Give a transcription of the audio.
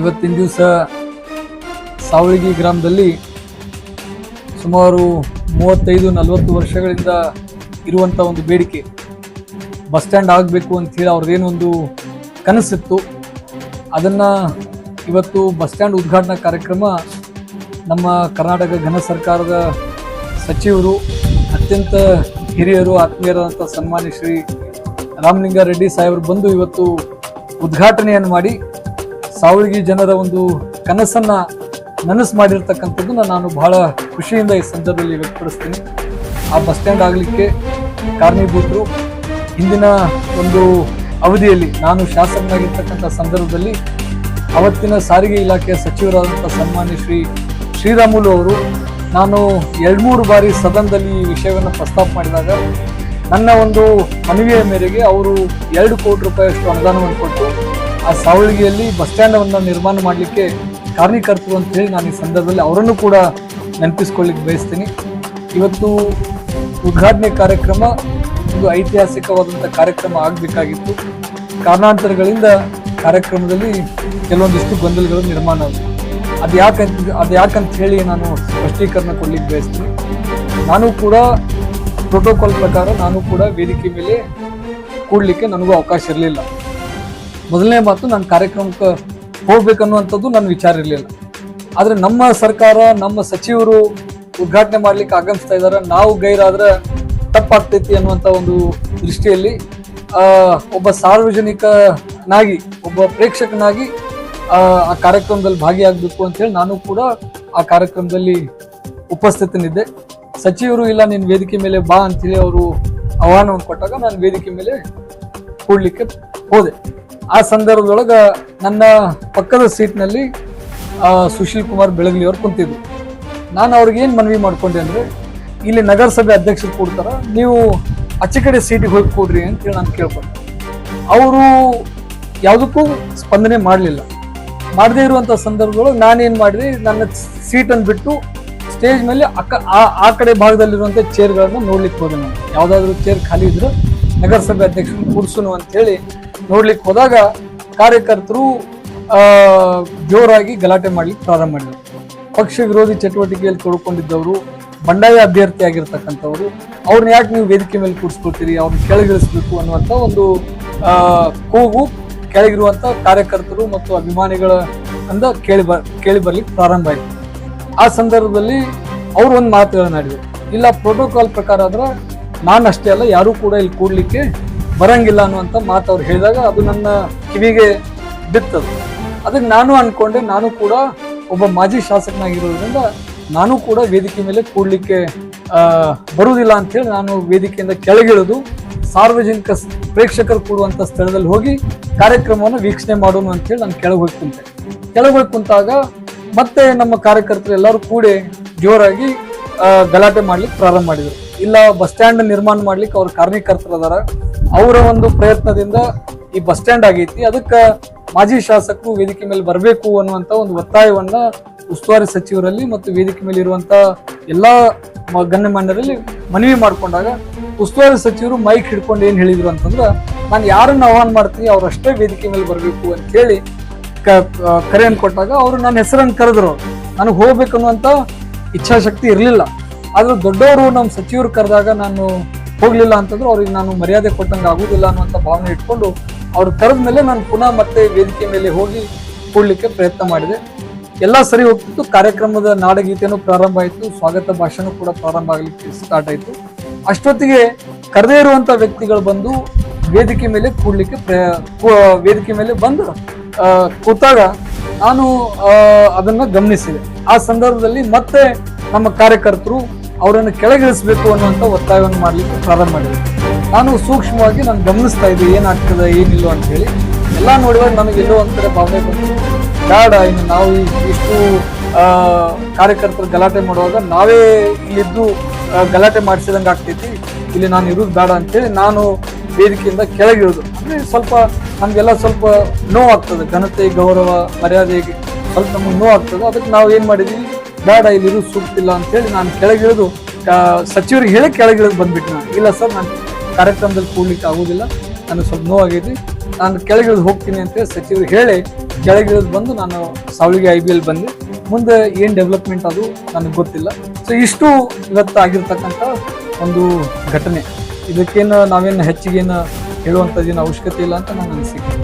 ಇವತ್ತಿನ ದಿವಸ ಸಾವಳಗಿ ಗ್ರಾಮದಲ್ಲಿ ಸುಮಾರು ಮೂವತ್ತೈದು, ನಲವತ್ತು ವರ್ಷಗಳಿಂದ ಇರುವಂಥ ಒಂದು ಬೇಡಿಕೆ. ಬಸ್ ಸ್ಟ್ಯಾಂಡ್ ಆಗಬೇಕು ಅಂತೇಳಿ ಅವ್ರದ್ದೇನು ಒಂದು ಕನಸಿತ್ತು. ಅದನ್ನು ಇವತ್ತು ಬಸ್ ಸ್ಟ್ಯಾಂಡ್ ಉದ್ಘಾಟನಾ ಕಾರ್ಯಕ್ರಮ ನಮ್ಮ ಕರ್ನಾಟಕ ಘನ ಸರ್ಕಾರದ ಸಚಿವರು, ಅತ್ಯಂತ ಹಿರಿಯರು ಆತ್ಮೀಯರಾದಂಥ ಸನ್ಮಾನ್ಯ ಶ್ರೀ ರಾಮಲಿಂಗಾರೆಡ್ಡಿ ಸಾಹೇಬರು ಬಂದು ಇವತ್ತು ಉದ್ಘಾಟನೆಯನ್ನು ಮಾಡಿ ಸಾವಳಗಿ ಜನರ ಒಂದು ಕನಸನ್ನ ನನಸು ಮಾಡಿರ್ತಕ್ಕಂಥದ್ದನ್ನ ನಾನು ಬಹಳ ಖುಷಿಯಿಂದ ಈ ಸಂದರ್ಭದಲ್ಲಿ ವ್ಯಕ್ತಪಡಿಸ್ತೀನಿ. ಆ ಬಸ್ ಸ್ಟ್ಯಾಂಡ್ ಆಗಲಿಕ್ಕೆ ಕಾರಣೀಭೂತರು ಹಿಂದಿನ ಒಂದು ಅವಧಿಯಲ್ಲಿ ನಾನು ಶಾಸಕನಾಗಿರ್ತಕ್ಕಂಥ ಸಂದರ್ಭದಲ್ಲಿ ಅವತ್ತಿನ ಸಾರಿಗೆ ಇಲಾಖೆಯ ಸಚಿವರಾದಂಥ ಸನ್ಮಾನ್ಯ ಶ್ರೀ ಶ್ರೀರಾಮುಲು ಅವರು ನಾನು ಎರಡು ಮೂರು ಬಾರಿ ಸದನದಲ್ಲಿ ಈ ವಿಷಯವನ್ನು ಪ್ರಸ್ತಾಪ ಮಾಡಿದಾಗ ನನ್ನ ಒಂದು ಮನವಿಯ ಮೇರೆಗೆ ಅವರು ಎರಡು ಕೋಟಿ ರೂಪಾಯಿಯಷ್ಟು ಅನುದಾನವನ್ನು ಕೊಟ್ಟು ಆ ಸಾವಳಿಗೆಯಲ್ಲಿ ಬಸ್ ಸ್ಟ್ಯಾಂಡನ್ನು ನಿರ್ಮಾಣ ಮಾಡಲಿಕ್ಕೆ ಕಾರ್ಯಕರ್ತರು ಅಂತ ಹೇಳಿ ನಾನು ಈ ಸಂದರ್ಭದಲ್ಲಿ ಅವರನ್ನು ಕೂಡ ನೆನಪಿಸ್ಕೊಳ್ಳಿಕ್ಕೆ ಬಯಸ್ತೀನಿ. ಇವತ್ತು ಉದ್ಘಾಟನೆ ಕಾರ್ಯಕ್ರಮ ಒಂದು ಐತಿಹಾಸಿಕವಾದಂಥ ಕಾರ್ಯಕ್ರಮ ಆಗಬೇಕಾಗಿತ್ತು. ಕಾರಣಾಂತರಗಳಿಂದ ಕಾರ್ಯಕ್ರಮದಲ್ಲಿ ಕೆಲವೊಂದಿಷ್ಟು ಗೊಂದಲಗಳು ನಿರ್ಮಾಣ ಆಗಿದೆ ಅದು ಯಾಕಂತ ಅದು ಯಾಕಂತ ಹೇಳಿ ನಾನು ಸ್ಪಷ್ಟೀಕರಣ ಕೊಡ್ಲಿಕ್ಕೆ ಬಯಸ್ತೀನಿ. ನಾನು ಕೂಡ ಪ್ರೋಟೋಕಾಲ್ ಪ್ರಕಾರ ನಾನು ಕೂಡ ವೇದಿಕೆ ಮೇಲೆ ಕೂಡಲಿಕ್ಕೆ ನನಗೂ ಅವಕಾಶ ಇರಲಿಲ್ಲ. ಮೊದಲನೇ ಮಾತು ನಾನು ಕಾರ್ಯಕ್ರಮಕ್ಕೆ ಹೋಗ್ಬೇಕನ್ನುವಂಥದ್ದು ನನ್ನ ವಿಚಾರ ಇರಲಿಲ್ಲ. ಆದರೆ ನಮ್ಮ ಸರ್ಕಾರ, ನಮ್ಮ ಸಚಿವರು ಉದ್ಘಾಟನೆ ಮಾಡ್ಲಿಕ್ಕೆ ಆಗಮಿಸ್ತಾ ಇದ್ದಾರೆ. ನಾವು ಗೈರಾದ್ರೆ ತಪ್ಪಾಗ್ತೈತಿ ಅನ್ನುವಂಥ ಒಂದು ದೃಷ್ಟಿಯಲ್ಲಿ ಒಬ್ಬ ಸಾರ್ವಜನಿಕನಾಗಿ, ಒಬ್ಬ ಪ್ರೇಕ್ಷಕನಾಗಿ, ಆ ಕಾರ್ಯಕ್ರಮದಲ್ಲಿ ಭಾಗಿಯಾಗಬೇಕು ಅಂತೇಳಿ ನಾನು ಕೂಡ ಆ ಕಾರ್ಯಕ್ರಮದಲ್ಲಿ ಉಪಸ್ಥಿತನಿದ್ದೆ. ಸಚಿವರು, ಇಲ್ಲ ನಿನ್ನ ವೇದಿಕೆ ಮೇಲೆ ಬಾ ಅಂತೇಳಿ ಅವರು ಆಹ್ವಾನವನ್ನು ಕೊಟ್ಟಾಗ ನಾನು ವೇದಿಕೆ ಮೇಲೆ ಕೂಡಲಿಕ್ಕೆ ಹೋದೆ. ಆ ಸಂದರ್ಭದೊಳಗ ನನ್ನ ಪಕ್ಕದ ಸೀಟ್ನಲ್ಲಿ ಸುಶೀಲ್ ಕುಮಾರ್ ಬೆಳಗಲಿ ಅವ್ರು ಕುಂತಿದ್ರು. ನಾನು ಅವ್ರಿಗೆ ಏನು ಮನವಿ ಮಾಡ್ಕೊಂಡೆ ಅಂದ್ರೆ, ಇಲ್ಲಿ ನಗರಸಭೆ ಅಧ್ಯಕ್ಷರು ಕೊಡ್ತಾರ, ನೀವು ಆಚೆ ಕಡೆ ಸೀಟಿಗೆ ಹೋಗಿ ಕೊಡ್ರಿ ಅಂತೇಳಿ ನಾನು ಕೇಳ್ಕೊಂಡೆ. ಅವರು ಯಾವುದಕ್ಕೂ ಸ್ಪಂದನೆ ಮಾಡಲಿಲ್ಲ. ಮಾಡದೇ ಇರುವಂಥ ಸಂದರ್ಭದೊಳಗೆ ನಾನೇನು ಮಾಡಿದೆ, ನನ್ನ ಸೀಟನ್ನು ಬಿಟ್ಟು ಸ್ಟೇಜ್ ಮೇಲೆ ಅಕ್ಕ ಆ- ಆ ಕಡೆ ಭಾಗದಲ್ಲಿರುವಂಥ ಚೇರ್ಗಳನ್ನು ನೋಡ್ಲಿಕ್ಕೆ ಹೋದೆ ನಾನು. ಯಾವುದಾದ್ರೂ ಚೇರ್ ಖಾಲಿ ಇದ್ರೆ ನಗರಸಭೆ ಅಧ್ಯಕ್ಷರು ಕೂರಿಸೋನು ಅಂತೇಳಿ ನೋಡ್ಲಿಕ್ಕೆ ಹೋದಾಗ ಕಾರ್ಯಕರ್ತರು ಜೋರಾಗಿ ಗಲಾಟೆ ಮಾಡ್ಲಿಕ್ಕೆ ಪ್ರಾರಂಭ ಮಾಡಿದರು. ಪಕ್ಷ ವಿರೋಧಿ ಚಟುವಟಿಕೆಯಲ್ಲಿ ತೊಡ್ಕೊಂಡಿದ್ದವರು, ಬಂಡಾಯ ಅಭ್ಯರ್ಥಿ ಆಗಿರ್ತಕ್ಕಂಥವ್ರು, ಅವ್ರನ್ನ ಯಾಕೆ ನೀವು ವೇದಿಕೆ ಮೇಲೆ ಕೂಡಿಸ್ಕೊಳ್ತೀರಿ ಅವ್ರನ್ನ ಕೆಳಗಿಳಿಸ್ಬೇಕು ಅನ್ನುವಂಥ ಒಂದು ಕೂಗು ಕೆಳಗಿರುವಂಥ ಕಾರ್ಯಕರ್ತರು ಮತ್ತು ಅಭಿಮಾನಿಗಳ ಅಂದ ಕೇಳಿ ಬ, ಕೇಳಿ ಬರ್ಲಿಕ್ಕೆ ಪ್ರಾರಂಭ ಆಯಿತು. ಆ ಸಂದರ್ಭದಲ್ಲಿ ಅವ್ರು ಒಂದು ಮಾತುಗಳನ್ನಾಡಿದರು ಇಲ್ಲ ಪ್ರೋಟೋಕಾಲ್ ಪ್ರಕಾರ ಆದ್ರೆ ನಾನು ಅಷ್ಟೇ ಅಲ್ಲ, ಯಾರೂ ಕೂಡ ಇಲ್ಲಿ ಕೂಡ್ಲಿಕ್ಕೆ ಬರಂಗಿಲ್ಲ ಅನ್ನುವಂಥ ಮಾತು ಅವ್ರು ಹೇಳಿದಾಗ ಅದು ನನ್ನ ಕಿವಿಗೆ ಬಿತ್ತದು. ಅದಕ್ಕೆ ನಾನು ಅನ್ಕೊಂಡೆ, ನಾನು ಕೂಡ ಒಬ್ಬ ಮಾಜಿ ಶಾಸಕನಾಗಿರೋದ್ರಿಂದ ನಾನು ಕೂಡ ವೇದಿಕೆ ಮೇಲೆ ಕೂಡಲಿಕ್ಕೆ ಬರುವುದಿಲ್ಲ ಅಂತೇಳಿ ನಾನು ವೇದಿಕೆಯಿಂದ ಕೆಳಗಿಳಿದು ಸಾರ್ವಜನಿಕ ಪ್ರೇಕ್ಷಕರು ಕೂಡುವಂಥ ಸ್ಥಳದಲ್ಲಿ ಹೋಗಿ ಕಾರ್ಯಕ್ರಮವನ್ನು ವೀಕ್ಷಣೆ ಮಾಡೋಣ ಅಂತೇಳಿ ನಾನು ಕೆಳಗೆ ಹೋಗಿ ಕುಂತೆ ಕೆಳಗೆ ಹೋಗಿ ಕುಂತಾಗ ಮತ್ತೆ ನಮ್ಮ ಕಾರ್ಯಕರ್ತರು ಎಲ್ಲರೂ ಕೂಡಿ ಜೋರಾಗಿ ಗಲಾಟೆ ಮಾಡ್ಲಿಕ್ಕೆ ಪ್ರಾರಂಭ ಮಾಡಿದ್ರು. ಇಲ್ಲ, ಬಸ್ ಸ್ಟ್ಯಾಂಡ್ ನಿರ್ಮಾಣ ಮಾಡ್ಲಿಕ್ಕೆ ಅವ್ರ ಕಾರ್ಯಕರ್ತರದಾರ ಅವರ ಒಂದು ಪ್ರಯತ್ನದಿಂದ ಈ ಬಸ್ ಸ್ಟ್ಯಾಂಡ್ ಆಗೈತಿ. ಅದಕ್ಕೆ ಮಾಜಿ ಶಾಸಕರು ವೇದಿಕೆ ಮೇಲೆ ಬರಬೇಕು ಅನ್ನುವಂತ ಒಂದು ಒತ್ತಾಯವನ್ನ ಉಸ್ತುವಾರಿ ಸಚಿವರಲ್ಲಿ ಮತ್ತು ವೇದಿಕೆ ಮೇಲೆ ಇರುವಂತ ಎಲ್ಲಾ ಗಣ್ಯಮಾನ್ಯರಲ್ಲಿ ಮನವಿ ಮಾಡ್ಕೊಂಡಾಗ ಉಸ್ತುವಾರಿ ಸಚಿವರು ಮೈಕ್ ಹಿಡ್ಕೊಂಡು ಏನು ಹೇಳಿದ್ರು ಅಂತಂದ್ರೆ, ನಾನು ಯಾರನ್ನ ಆಹ್ವಾನ ಮಾಡ್ತೀನಿ ಅವರಷ್ಟೇ ವೇದಿಕೆ ಮೇಲೆ ಬರಬೇಕು ಅಂತ ಹೇಳಿ ಕರೆಯನ್ನು ಕೊಟ್ಟಾಗ ಅವರು ನನ್ನ ಹೆಸರನ್ನು ಕರೆದ್ರು. ನನಗೆ ಹೋಗ್ಬೇಕನ್ನುವಂತ ಇಚ್ಛಾಶಕ್ತಿ ಇರಲಿಲ್ಲ. ಆದ್ರೆ ದೊಡ್ಡವರು ನಮ್ಮ ಸಚಿವರು ಕರೆದಾಗ ನಾನು ಹೋಗ್ಲಿಲ್ಲ ಅಂತಂದ್ರೆ ಅವ್ರಿಗೆ ನಾನು ಮರ್ಯಾದೆ ಕೊಟ್ಟಂಗೆ ಆಗುದಿಲ್ಲ ಅನ್ನುವಂತ ಭಾವನೆ ಇಟ್ಕೊಂಡು ಅವ್ರು ಕರೆದ ಮೇಲೆ ನಾನು ಪುನಃ ಮತ್ತೆ ವೇದಿಕೆ ಮೇಲೆ ಹೋಗಿ ಕೂಡ್ಲಿಕ್ಕೆ ಪ್ರಯತ್ನ ಮಾಡಿದೆ. ಎಲ್ಲ ಸರಿ ಹೋಗ್ತಿತ್ತು. ಕಾರ್ಯಕ್ರಮದ ನಾಡಗೀತೆನೂ ಪ್ರಾರಂಭ ಆಯಿತು. ಸ್ವಾಗತ ಭಾಷಣ ಕೂಡ ಪ್ರಾರಂಭ ಆಗಲಿಕ್ಕೆ ಸ್ಟಾರ್ಟ್ ಆಯಿತು. ಅಷ್ಟೊತ್ತಿಗೆ ಕರೆದೇ ಇರುವಂತ ವ್ಯಕ್ತಿಗಳು ಬಂದು ವೇದಿಕೆ ಮೇಲೆ ಕೂಡ್ಲಿಕ್ಕೆ ವೇದಿಕೆ ಮೇಲೆ ಬಂದು ಕೂತಾಗ ನಾನು ಅದನ್ನ ಗಮನಿಸಿದೆ. ಆ ಸಂದರ್ಭದಲ್ಲಿ ಮತ್ತೆ ನಮ್ಮ ಕಾರ್ಯಕರ್ತರು ಅವರನ್ನು ಕೆಳಗಿಳಿಸಬೇಕು ಅನ್ನುವಂಥ ಒತ್ತಾಯವನ್ನು ಮಾಡಲಿಕ್ಕೆ ಪ್ರಾರಂಭ ಮಾಡಿದೆ ನಾನು ಸೂಕ್ಷ್ಮವಾಗಿ ನಾನು ಗಮನಿಸ್ತಾ ಇದ್ದೆ, ಏನಾಗ್ತದೆ, ಏನಿಲ್ಲ ಅಂತ ಹೇಳಿ. ಎಲ್ಲ ನೋಡಿದಾಗ ನನಗೆ ಎಲ್ಲೋ ಒಂಥರ ಭಾವನೆ ಬಂತು, ಬೇಡ, ಇನ್ನು ನಾವು ಇಷ್ಟು ಕಾರ್ಯಕರ್ತರು ಗಲಾಟೆ ಮಾಡುವಾಗ ನಾವೇ ಇಲ್ಲಿದ್ದು ಗಲಾಟೆ ಮಾಡಿಸಿದಂಗೆ ಆಗ್ತೈತಿ, ಇಲ್ಲಿ ನಾನು ಇರೋದು ಬೇಡ ಅಂತೇಳಿ ನಾನು ವೇದಿಕೆಯಿಂದ ಕೆಳಗಿರೋದು ಅಂದರೆ ಸ್ವಲ್ಪ ನಮಗೆಲ್ಲ ಸ್ವಲ್ಪ ನೋವಾಗ್ತದೆ, ಘನತೆ, ಗೌರವ ಮರ್ಯಾದೆಗೆ ಸ್ವಲ್ಪ ನಮಗೆ ನೋವಾಗ್ತದೆ. ಅದಕ್ಕೆ ನಾವು ಏನು ಮಾಡಿದ್ವಿ? ಬೇಡ ಇಲ್ಲಿ ಇರೋದು ಸೂಕ್ತಿಲ್ಲ ಅಂತೇಳಿ ನಾನು ಕೆಳಗಿಳಿದು ಸಚಿವರಿಗೆ ಹೇಳಿ ಕೆಳಗಿಳಿದು ಬಂದ್ಬಿಟ್ಟು ನಾನು. ಇಲ್ಲ ಸರ್, ನಾನು ಕಾರ್ಯಕ್ರಮದಲ್ಲಿ ಕೂಡ್ಲಿಕ್ಕೆ ಆಗೋದಿಲ್ಲ. ನಾನು ಸ್ವಲ್ಪ ನೋವಾಗೈತಿ. ನಾನು ಕೆಳಗಿಳಿದು ಹೋಗ್ತೀನಿ ಅಂತ ಸಚಿವರು ಹೇಳಿ ಕೆಳಗಿಳಿದು ಬಂದು ನಾನು ಸಾವಿಗೆ ಐ ಬಿ ಎಲ್ ಬಂದೆ. ಮುಂದೆ ಏನು ಡೆವಲಪ್ಮೆಂಟ್ ಅದು ನನಗೆ ಗೊತ್ತಿಲ್ಲ. ಸೊ ಇಷ್ಟು ಇವತ್ತು ಆಗಿರ್ತಕ್ಕಂಥ ಒಂದು ಘಟನೆ. ಇದಕ್ಕೇನು ನಾವೇನು ಹೆಚ್ಚಿಗೇನು ಹೇಳುವಂಥದ್ದೇನು ಅವಶ್ಯಕತೆ ಇಲ್ಲ ಅಂತ ನಾನು ಅನಿಸಿಕೆ.